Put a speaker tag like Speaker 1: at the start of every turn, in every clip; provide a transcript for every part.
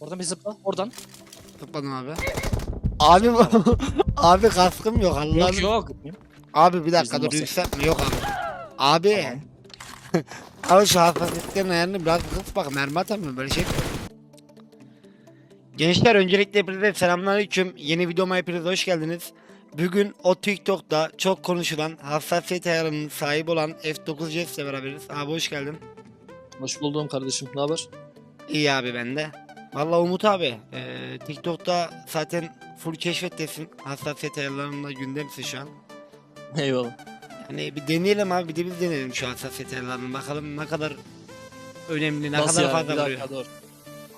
Speaker 1: Oradan bir zıpla. Oradan.
Speaker 2: Tıkladım abi. Abi abi kaskım yok Allah'ım.
Speaker 1: Yok yok.
Speaker 2: Abi bir dakika dur yükseltme yok abi. Abi. abi şu hassasiyetlerin ayarını biraz kıs bak mermi atamıyorum böyle şey. Gençler öncelikle hepinize selamünaleyküm. Yeni videoma hepiniz hoş geldiniz. Bugün o TikTok'ta çok konuşulan hassasiyet ayarının sahibi olan F9 Jets ile beraberiz. Abi hoş geldin.
Speaker 1: Hoş buldum kardeşim. Ne haber?
Speaker 2: İyi abi ben de. Valla Umut abi eee, TikTok'ta zaten full keşfettesin. Hassasiyet ayarlarında gündemsin şu an.
Speaker 1: Eyvallah.
Speaker 2: Yani bir deneyelim abi bir de biz deneyelim şu hassasiyet ayarlarını. Bakalım ne kadar önemli, ne
Speaker 1: Nasıl
Speaker 2: kadar
Speaker 1: yani?
Speaker 2: fazla vuruyor.
Speaker 1: dakika dur.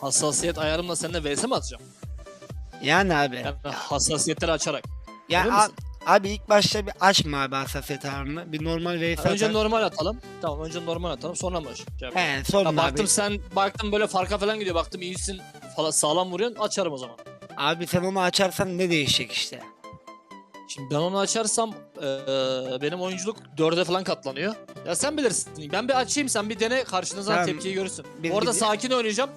Speaker 1: Hassasiyet ayarımla seninle vs mi atacağım?
Speaker 2: Yani abi.
Speaker 1: Yani hassasiyetleri açarak.
Speaker 2: ya
Speaker 1: emin
Speaker 2: a-
Speaker 1: misin?
Speaker 2: Abi ilk başta bir açma abi hassasiyet ayarını. Bir normal VS
Speaker 1: önce normal atalım. Tamam önce normal atalım sonra mı başlayacağım?
Speaker 2: He sorun
Speaker 1: Ya
Speaker 2: abi.
Speaker 1: baktım sen baktım böyle farka falan gidiyor. Baktım iyisin falan sağlam vuruyorsun açarım o zaman.
Speaker 2: Abi sen onu açarsan ne değişecek işte.
Speaker 1: Şimdi ben onu açarsam eee, benim oyunculuk dörde falan katlanıyor. Ya sen bilirsin. Ben bir açayım sen bir dene karşında zaten
Speaker 2: Tamam.
Speaker 1: tepkiyi görürsün.
Speaker 2: Biz
Speaker 1: Orada
Speaker 2: bir-
Speaker 1: sakin oynayacağım.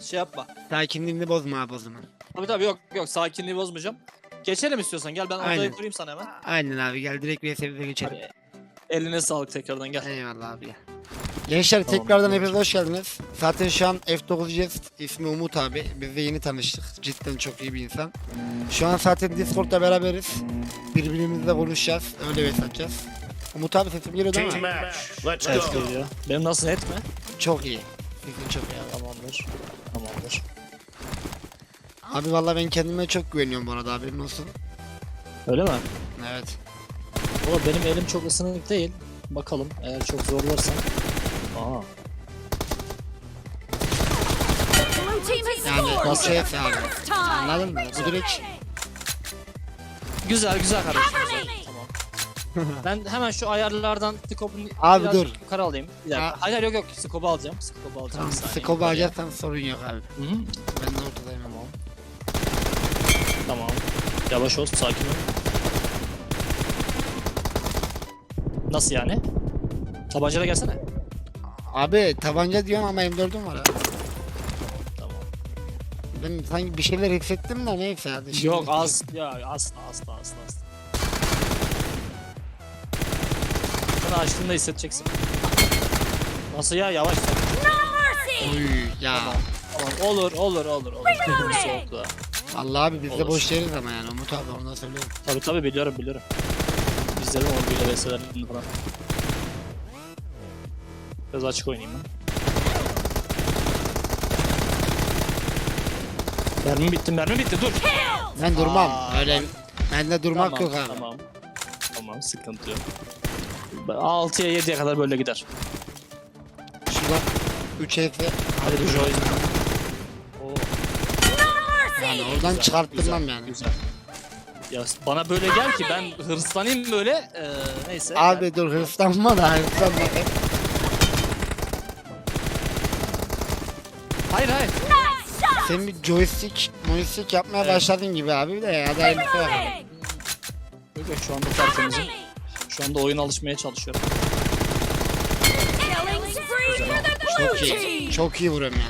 Speaker 1: Şey yapma.
Speaker 2: Sakinliğini bozma abi o zaman.
Speaker 1: Tabii tabii yok yok sakinliği bozmayacağım. Geçelim istiyorsan gel ben
Speaker 2: Aynen.
Speaker 1: odayı kurayım sana hemen.
Speaker 2: Aynen abi gel direkt VS'imize geçelim.
Speaker 1: Hadi. Eline sağlık tekrardan gel.
Speaker 2: Eyvallah abi. Gençler
Speaker 1: Tamam,
Speaker 2: tekrardan
Speaker 1: tamam.
Speaker 2: hepiniz hoş geldiniz. Zaten şu an F9 Jest ismi Umut abi. Biz de yeni tanıştık. Cidden çok iyi bir insan. Şu an zaten Discord'da beraberiz. Birbirimizle konuşacağız. Öyle mesajacağız. Umut abi sesim geliyor değil
Speaker 3: Team
Speaker 2: mi?
Speaker 3: match. Let's go.
Speaker 1: Benim nasıl net mi?
Speaker 2: Çok iyi. Sesin çok iyi.
Speaker 1: Tamamdır. Tamamdır.
Speaker 2: Abi vallahi ben kendime çok güveniyorum bu arada haberin olsun.
Speaker 1: Öyle mi?
Speaker 2: Evet.
Speaker 1: Valla benim elim çok ısınık değil. Bakalım eğer çok zorlarsan. Aa.
Speaker 4: Blue team has
Speaker 2: Yani
Speaker 4: scored.
Speaker 2: nasıl şey abi.
Speaker 4: Time.
Speaker 2: Anladın mı? Bu direkt
Speaker 1: Güzel güzel kardeşim. Güzel. Tamam. ben hemen şu ayarlardan skopun
Speaker 2: Abi
Speaker 1: biraz
Speaker 2: dur.
Speaker 1: yukarı alayım. Bir dakika.
Speaker 2: Ha.
Speaker 1: Hayır hayır, yok yok skopu alacağım. Skopu alacağım.
Speaker 2: tamam
Speaker 1: Bir saniye.
Speaker 2: skobu alacaksan sorun yok abi.
Speaker 1: Hı hı.
Speaker 2: Ben de
Speaker 1: Yavaş ol, sakin ol. Nasıl yani? Tabancayla gelsene.
Speaker 2: Abi tabanca diyorsun ama M4'üm var ha.
Speaker 1: Tamam.
Speaker 2: Ben sanki bir şeyler hissettim de neyse hadi. şimdi-
Speaker 1: Yok az ya asla asla asla asla. Sen açtığında hissedeceksin. Nasıl ya yavaş sen.
Speaker 4: Mercy.
Speaker 2: Oy ya.
Speaker 1: Tamam olur olur olur olur. Soğuk da.
Speaker 2: Allah abi biz de
Speaker 1: Olur.
Speaker 2: boş yeriz ama yani Umut abi onu da söylüyorum.
Speaker 1: Tabii tabii biliyorum biliyorum. Onu bile VS'lerini falan. Biraz açık oynayayım ben. Mermi bitti mermi bitti dur.
Speaker 2: Ben durmam.
Speaker 1: Aa,
Speaker 2: Öyle bende durmak
Speaker 1: tamam,
Speaker 2: yok abi.
Speaker 1: Tamam. Tamam sıkıntı yok. 6'ya 7'ye kadar böyle gider.
Speaker 2: Şurada 3 F'e
Speaker 1: Hadi bir Joy.
Speaker 2: Yani oradan
Speaker 1: güzel,
Speaker 2: çıkarttırmam
Speaker 1: güzel,
Speaker 2: yani.
Speaker 1: Güzel. Ya bana böyle gel ki ben hırslanayım böyle. Ee, neyse.
Speaker 2: Abi dur hırslanma da hırslanma.
Speaker 1: Hayır hayır.
Speaker 2: Sen bir joystick, joystick yapmaya
Speaker 1: Evet.
Speaker 2: başladın gibi abi de ya da elbise var.
Speaker 1: Yok yok şu anda tertemizim. Şu anda oyun alışmaya çalışıyorum.
Speaker 2: Çok iyi. Çok iyi vuruyorum ya.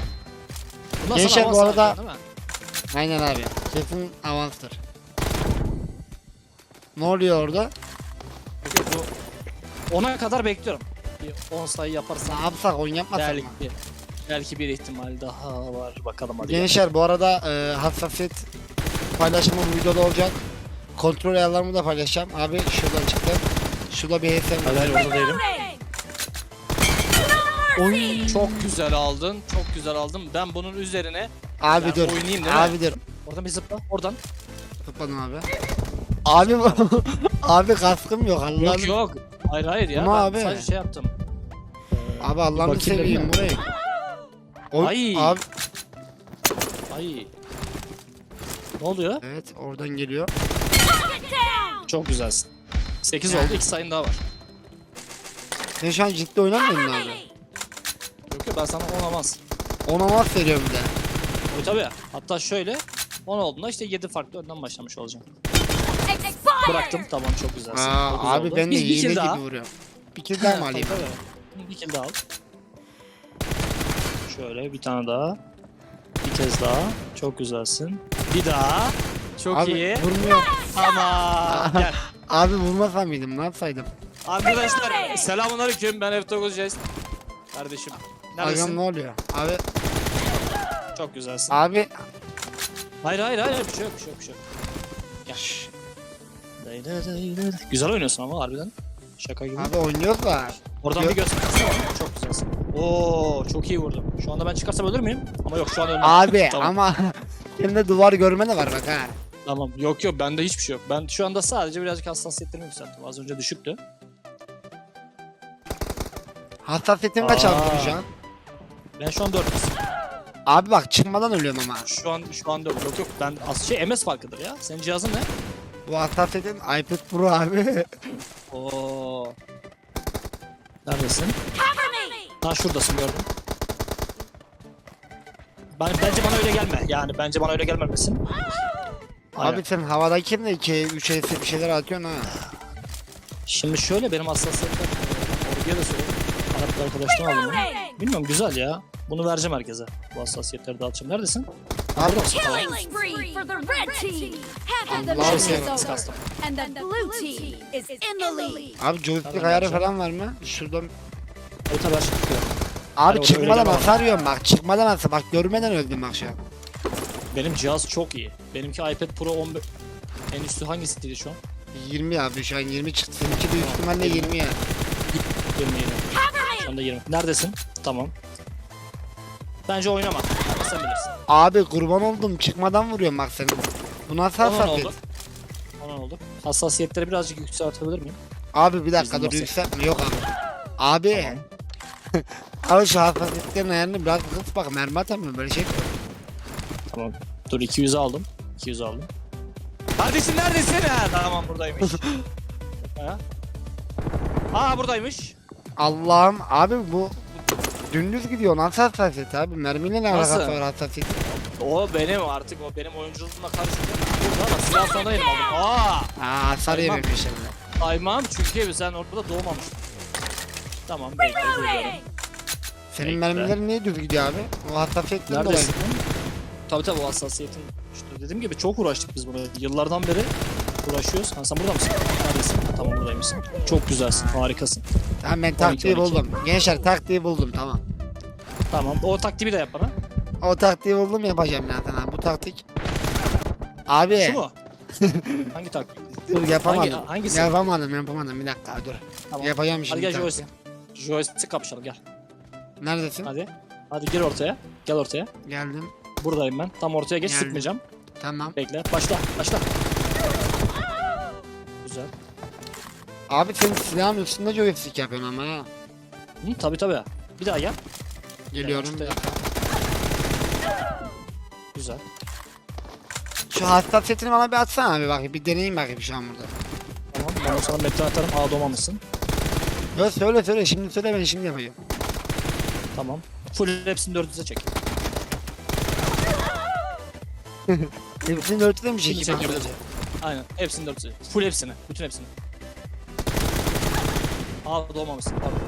Speaker 1: Bundan
Speaker 2: Gençler, bu arada-
Speaker 1: alacağım, değil mi?
Speaker 2: Aynen abi. Kesin avanstır. Ne oluyor orada?
Speaker 1: 10'a kadar bekliyorum. Bir 10 sayı yaparsam
Speaker 2: Ne yapsak oyun yapmasak
Speaker 1: belki
Speaker 2: mı?
Speaker 1: bir, belki bir ihtimal daha var. Bakalım hadi.
Speaker 2: Gençler bu arada e, hassasiyet paylaşımı bu videoda olacak. Kontrol ayarlarımı da paylaşacağım. Abi şuradan çıktı. Şurada bir HSM var.
Speaker 1: hayır orada değilim.
Speaker 4: Reloading.
Speaker 2: Oy.
Speaker 1: Çok güzel aldın. Çok güzel aldın. Ben bunun üzerine
Speaker 2: Abi
Speaker 1: Ben
Speaker 2: dur.
Speaker 1: oynayayım değil mi?
Speaker 2: Abi dur.
Speaker 1: oradan bir zıpla. Oradan.
Speaker 2: Tıkladım abi. Abi bu- abi kaskım yok Allah'ım.
Speaker 1: Yok yok. Hayır hayır ya.
Speaker 2: Ama
Speaker 1: ben
Speaker 2: abi.
Speaker 1: sadece şey yaptım.
Speaker 2: Abi Allah'ını seveyim burayı. Oy,
Speaker 1: Ay.
Speaker 2: Abi
Speaker 1: Ay. Ne oluyor?
Speaker 2: evet oradan geliyor.
Speaker 1: Çok güzelsin. 8
Speaker 2: Yani.
Speaker 1: oldu. 2 sayın daha var.
Speaker 2: Sen şu an ciddi oynamıyorsun abi.
Speaker 1: Yok yok ben sana 10 avans.
Speaker 2: Ona mas veriyorum bir de.
Speaker 1: O tabii. Hatta şöyle 10 olduğunda işte 7 farklı önden başlamış olacağım. Bıraktım. Tamam çok güzelsin.
Speaker 2: Aa,
Speaker 1: Çok güzel
Speaker 2: abi
Speaker 1: oldu.
Speaker 2: ben de
Speaker 1: Bir- bir
Speaker 2: hile gibi
Speaker 1: daha.
Speaker 2: vuruyorum. Bir kill daha mı alayım?
Speaker 1: Tabii, tabii. Bir kill daha al. Şöyle bir tane daha. Bir kez daha. Çok güzelsin. Bir daha. Çok
Speaker 2: Abi
Speaker 1: iyi.
Speaker 2: vurmuyor.
Speaker 1: Ama gel.
Speaker 2: Abi vurmasam mıydım ne yapsaydım?
Speaker 1: Arkadaşlar selamünaleyküm ben F9 Jest. Kardeşim.
Speaker 2: Agam
Speaker 1: Neredesin?
Speaker 2: ne oluyor? Abi
Speaker 1: Çok güzelsin.
Speaker 2: abi
Speaker 1: Hayır hayır hayır bir şey yok bir şey yok bir şey yok. Gel. Day day day day. Güzel oynuyorsun ama harbiden. Şaka gibi.
Speaker 2: abi oynuyoruz da.
Speaker 1: Oradan
Speaker 2: Yok.
Speaker 1: bir göstersene bana. Çok güzelsin. Oo çok iyi vurdum. Şu anda ben çıkarsam ölür müyüm? Ama yok şu an ölmem.
Speaker 2: Abi
Speaker 1: Tamam.
Speaker 2: ama senin duvar görme de var bak ha.
Speaker 1: Tamam. Yok yok bende hiçbir şey yok. Ben şu anda sadece birazcık hassasiyetlerimi yükselttim. Az önce düşüktü.
Speaker 2: Hassasiyetin kaç
Speaker 1: Aa.
Speaker 2: aldın şu an?
Speaker 1: Ben şu an 4.
Speaker 2: Abi bak çıkmadan ölüyorum ama.
Speaker 1: Şu an şu an 4. Yok yok ben az şey MS farkıdır ya. Senin cihazın ne?
Speaker 2: Bu hassasiyetin iPad Pro abi.
Speaker 1: Oo. Neredesin? Ha şuradasın gördüm. Ben, bence bana öyle gelme. Yani bence bana öyle gelmemesin. Aynen.
Speaker 2: Abi sen havadayken de 2 3 bir şeyler atıyorsun ha.
Speaker 1: Şimdi şöyle benim hassasiyetler oraya da söyleyeyim. Arap bir arkadaştan aldım bunu. Bilmiyorum güzel ya. Bunu vereceğim herkese. Bu hassasiyetleri dağıtacağım. Neredesin?
Speaker 2: Abi
Speaker 4: match
Speaker 1: Şey
Speaker 2: abi joystick ayarı falan var mı? Şuradan
Speaker 1: tabii aşağı çıkıyor.
Speaker 2: Abi çıkmadan arıyorum bak çıkmadan nasıl bak görmeden öldüm bak şu an.
Speaker 1: Benim cihaz çok iyi. Benimki iPad Pro 15. En üstü hangisiydi şu an?
Speaker 2: 20 abi şu an 20 çıktı. Seninki de büyük ihtimalle 20 ya.
Speaker 1: 20 yine. Şu anda 20. Neredesin? Tamam. Bence oynama. Ama sen bilirsin.
Speaker 2: Abi kurban oldum çıkmadan vuruyorum bak senin. Bu nasıl
Speaker 1: Onun
Speaker 2: hassasiyet?
Speaker 1: oldu. Onun oldu. Hassasiyetleri birazcık yükseltebilir miyim?
Speaker 2: Abi bir dakika
Speaker 1: Bizim
Speaker 2: dur yükseltme yok abi. Abi. abi şu hassasiyetlerin ayarını biraz kıs bak mermi atamıyorum böyle şey.
Speaker 1: Tamam. Dur 200 aldım. 200 aldım. Kardeşim neredesin? Ha, tamam buradaymış. ha? Aa buradaymış.
Speaker 2: Allah'ım abi bu dümdüz gidiyor nasıl hassasiyet abi mermiyle ne
Speaker 1: Nasıl?
Speaker 2: alakası var hassasiyet?
Speaker 1: O benim artık o benim oyunculuğumla karıştı. Burada da silah sonra elim aldım. Aa!
Speaker 2: Aa hasar
Speaker 1: Saymam.
Speaker 2: yememiş şimdi.
Speaker 1: Saymam çünkü sen orada doğmamıştın. Tamam bekle geliyorum.
Speaker 4: Reloading.
Speaker 2: Senin
Speaker 1: Bekle.
Speaker 2: mermilerin niye düz gidiyor abi? O hassasiyetten dolayı.
Speaker 1: Neredesin? Tabii tabii o hassasiyetin. İşte dediğim gibi çok uğraştık biz buna. Yıllardan beri uğraşıyoruz. Ha, sen burada mısın? Neredesin? Ha, tamam buradaymışsın. Çok güzelsin. Harikasın.
Speaker 2: Tamam ben taktiği
Speaker 1: 12.
Speaker 2: buldum. Gençler taktiği buldum tamam.
Speaker 1: Tamam. O taktiği de yap bana.
Speaker 2: O taktiği buldum yapacağım zaten abi. Bu taktik. Abi
Speaker 1: Şu mu? Hangi taktik?
Speaker 2: dur yapamadım.
Speaker 1: Hangi- hangisi?
Speaker 2: Yapamadım yapamadım bir dakika dur.
Speaker 1: Tamam.
Speaker 2: Yapacağım
Speaker 1: Hadi
Speaker 2: şimdi.
Speaker 1: gel
Speaker 2: taktiği.
Speaker 1: joystick. Joystick kapışalım gel.
Speaker 2: Neredesin?
Speaker 1: Hadi. Hadi gir ortaya. Gel ortaya.
Speaker 2: Geldim.
Speaker 1: Buradayım ben. Tam ortaya geç
Speaker 2: Geldim.
Speaker 1: sıkmayacağım.
Speaker 2: Tamam.
Speaker 1: Bekle. Başla. Başla.
Speaker 2: Abi senin silahın üstünde joystick yapıyorsun ama ha.
Speaker 1: Hı, tabii tabii. Bir daha gel.
Speaker 2: Geliyorum.
Speaker 1: Gel, başla. Güzel.
Speaker 2: Şu hassasiyetini bana bir atsana abi bak bir deneyeyim bakayım şu an burada.
Speaker 1: Tamam. Ben o sana metal atarım. Aa doğmamışsın.
Speaker 2: Yo söyle söyle şimdi söyle ben şimdi yapacağım.
Speaker 1: Tamam. Full hepsini 400'e çek.
Speaker 2: Hepsini örtüde mi
Speaker 1: Şimdi
Speaker 2: çekeyim?
Speaker 1: çek 400'e. Aynen. Hepsini 400'e. Full hepsini. Bütün hepsini. Aa doğmamışsın. Pardon.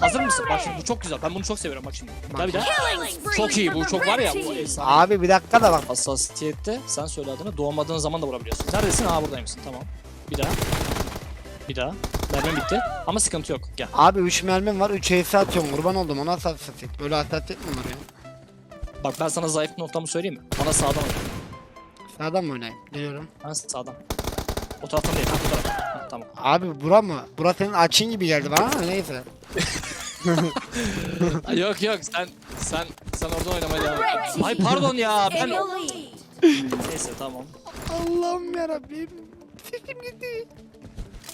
Speaker 1: Hazır mısın? Bak şimdi bu çok güzel. Ben bunu çok seviyorum bak şimdi. Bir daha.
Speaker 4: Spree
Speaker 1: Çok iyi. Bu çok var ya. Bu efsane.
Speaker 2: Abi bir dakika da bak.
Speaker 1: Hassasiyette sen söyle adını doğmadığın zaman da vurabiliyorsun. Neredesin? Aa buradaymışsın. Tamam. Bir daha. Bir daha. Mermim bitti. Ama sıkıntı yok. Gel.
Speaker 2: Abi 3 mermim var 3 HS atıyorum kurban oldum ona hassasiyet. Böyle hassasiyet mi var ya?
Speaker 1: Bak ben sana zayıf noktamı söyleyeyim mi? Bana sağdan oyna.
Speaker 2: Sağdan mı oynayayım? Geliyorum.
Speaker 1: Bana sağdan. O taraftan değil. Ha, bu taraf. Ha, tamam.
Speaker 2: Abi bura mı? Bura senin açın gibi geldi bana ama neyse.
Speaker 1: Ay, yok yok sen sen sen orada oynamaya devam et. Ay pardon ya ben neyse tamam.
Speaker 2: Allah'ım yarabbim. Sesim gitti.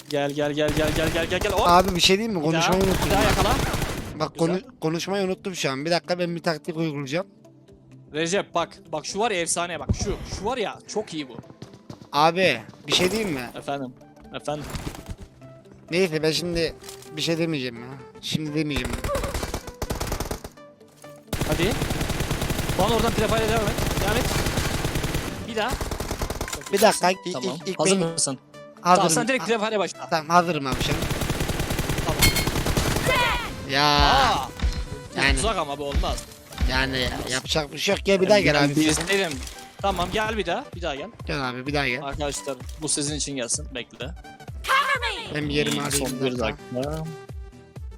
Speaker 1: Gel gel gel gel gel gel gel gel. Hop.
Speaker 2: Abi bir şey diyeyim mi?
Speaker 1: Bir daha,
Speaker 2: Konuşmayı unuttum.
Speaker 1: Bir daha yakala.
Speaker 2: Bak
Speaker 1: Güzel.
Speaker 2: konu konuşmayı unuttum şu an. Bir dakika ben bir taktik uygulayacağım.
Speaker 1: Recep bak bak şu var ya efsane bak şu şu var ya çok iyi bu.
Speaker 2: Abi bir şey diyeyim mi?
Speaker 1: Efendim. Efendim.
Speaker 2: Neyse ben şimdi bir şey demeyeceğim ya. Şimdi demeyeceğim.
Speaker 1: Hadi. Bana oradan prefire devam et. Devam et. Bir daha.
Speaker 2: Bir dakika, ilk-
Speaker 1: Tamam.
Speaker 2: ilk- ilk
Speaker 1: Hazır
Speaker 2: benim-
Speaker 1: mısın?
Speaker 2: Hazırım.
Speaker 1: Tamam sen direkt
Speaker 2: Ha-
Speaker 1: prefire başla.
Speaker 2: Tamam hazırım abi.
Speaker 1: Tamam.
Speaker 2: Ya
Speaker 1: Aa.
Speaker 2: Yani-
Speaker 1: Yani. Uzak ama bu olmaz.
Speaker 2: Yani yapacak bir şey yok. Gel bir daha gel abi.
Speaker 1: Bir isterim. Tamam gel bir daha. Bir daha gel.
Speaker 2: Gel abi bir daha gel.
Speaker 1: Arkadaşlar bu sizin için gelsin. Bekle.
Speaker 2: Ben bir yerimi arayayım.
Speaker 1: Son
Speaker 2: bir dakika.
Speaker 1: dakika.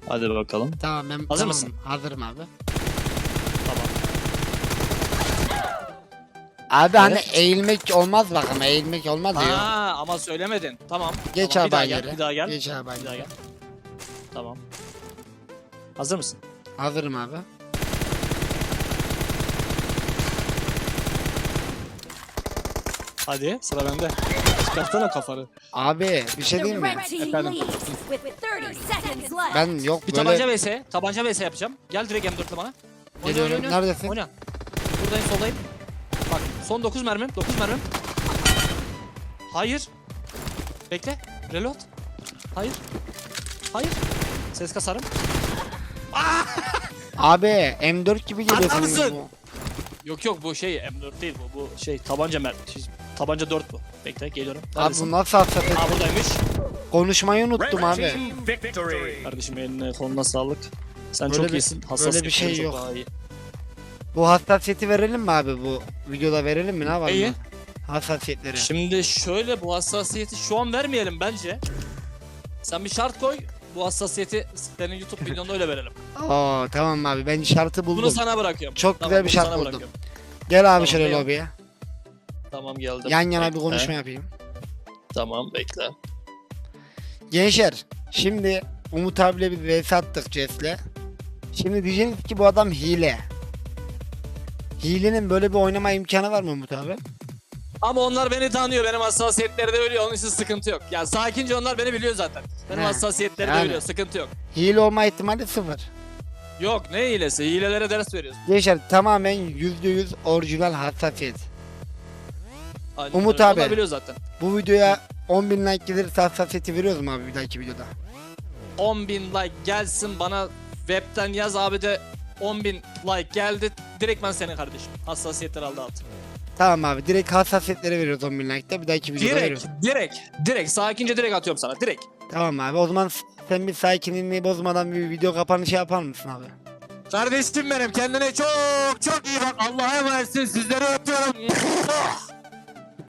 Speaker 1: Hadi bakalım.
Speaker 2: Tamam ben
Speaker 1: Hazır
Speaker 2: tamam,
Speaker 1: mısın?
Speaker 2: Hazırım abi.
Speaker 1: Tamam.
Speaker 2: Abi hani
Speaker 1: Evet.
Speaker 2: eğilmek olmaz bak ama eğilmek olmaz ya.
Speaker 1: Aa ama söylemedin. Tamam.
Speaker 2: Geç
Speaker 1: tamam.
Speaker 2: abi
Speaker 1: daha gel.
Speaker 2: yere.
Speaker 1: Bir daha gel.
Speaker 2: Geç abi
Speaker 1: Bir daha gel. Tamam. Hazır mısın?
Speaker 2: Hazırım abi.
Speaker 1: Hadi sıra bende. Çıkartsana kafanı.
Speaker 2: Abi bir şey diyeyim mi?
Speaker 1: Efendim?
Speaker 4: leads with 30 seconds left.
Speaker 2: Ben yok
Speaker 1: Bir
Speaker 2: böyle
Speaker 1: tabanca vs. Tabanca vs yapacağım. Gel direkt M4'le bana. Oyna,
Speaker 2: Geliyorum.
Speaker 1: oyna, oyna.
Speaker 2: Neredesin?
Speaker 1: Oyna. Buradayım soldayım. Bak son 9 mermim. 9 mermim. Hayır. Bekle. Reload. Hayır. Hayır. Ses kasarım.
Speaker 2: Abi M4 gibi geliyor
Speaker 1: Anlar
Speaker 2: senin
Speaker 1: mısın?
Speaker 2: bu.
Speaker 1: Yok yok bu şey M4 değil bu. Bu şey tabanca mer şey, tabanca 4 bu. Bekle geliyorum.
Speaker 2: Abi
Speaker 1: Neredesin?
Speaker 2: bu nasıl hasat et-
Speaker 1: Aa buradaymış.
Speaker 2: Konuşmayı unuttum abi.
Speaker 3: victory.
Speaker 1: Kardeşim eline koluna sağlık. Sen
Speaker 2: Böyle
Speaker 1: çok
Speaker 2: bir-
Speaker 1: iyisin.
Speaker 2: böyle bir şey
Speaker 1: çok
Speaker 2: yok.
Speaker 1: daha iyi.
Speaker 2: Bu hassasiyeti verelim mi abi bu videoda verelim mi ne yapalım?
Speaker 1: Neyi?
Speaker 2: Hassasiyetleri.
Speaker 1: Şimdi şöyle bu hassasiyeti şu an vermeyelim bence. Sen bir şart koy. Bu hassasiyeti senin YouTube videonda öyle verelim.
Speaker 2: Oo tamam abi ben şartı buldum.
Speaker 1: Bunu sana bırakıyorum.
Speaker 2: Çok
Speaker 1: Tamam,
Speaker 2: güzel bir
Speaker 1: bunu
Speaker 2: şart
Speaker 1: sana
Speaker 2: buldum.
Speaker 1: bırakıyorum.
Speaker 2: Gel abi
Speaker 1: Tamam,
Speaker 2: şöyle
Speaker 1: eyvallah.
Speaker 2: lobiye.
Speaker 1: Tamam geldim.
Speaker 2: Yan yana bir
Speaker 1: Bekle.
Speaker 2: konuşma yapayım.
Speaker 1: Tamam bekle.
Speaker 2: Gençler şimdi Umut abiyle bir vs attık Jess'le. Şimdi diyeceksiniz ki bu adam hile. Hilenin böyle bir oynama imkanı var mı Umut abi?
Speaker 1: Ama onlar beni tanıyor. Benim hassasiyetleri de biliyor. Onun için sıkıntı yok. Ya sakince onlar beni biliyor zaten. Benim
Speaker 2: He,
Speaker 1: hassasiyetleri
Speaker 2: yani.
Speaker 1: de biliyor. Sıkıntı yok.
Speaker 2: Hile olma ihtimali sıfır.
Speaker 1: Yok ne hilesi? Hilelere ders veriyoruz.
Speaker 2: Gençler tamamen %100 orijinal hassasiyet. Umut abi.
Speaker 1: Onlar biliyor zaten.
Speaker 2: Bu videoya 10.000 like gelirse hassasiyeti veriyoruz mu abi bir dahaki videoda?
Speaker 1: 10.000 like gelsin bana webten yaz abi de 10.000 like geldi. Direkt ben senin kardeşim. Hassasiyetleri aldı altı.
Speaker 2: Tamam abi direkt hassasiyetleri veriyoruz 10.000 like'da bir dahaki videoda
Speaker 1: Direkt,
Speaker 2: veriyoruz.
Speaker 1: direkt, direkt. Sakince direkt atıyorum sana. Direkt.
Speaker 2: Tamam abi o zaman sen bir sakinliğini bozmadan bir video kapanışı yapar mısın abi?
Speaker 1: Kardeşim benim kendine çok çok iyi bak. Allah'a emanetsin. Sizleri öpüyorum.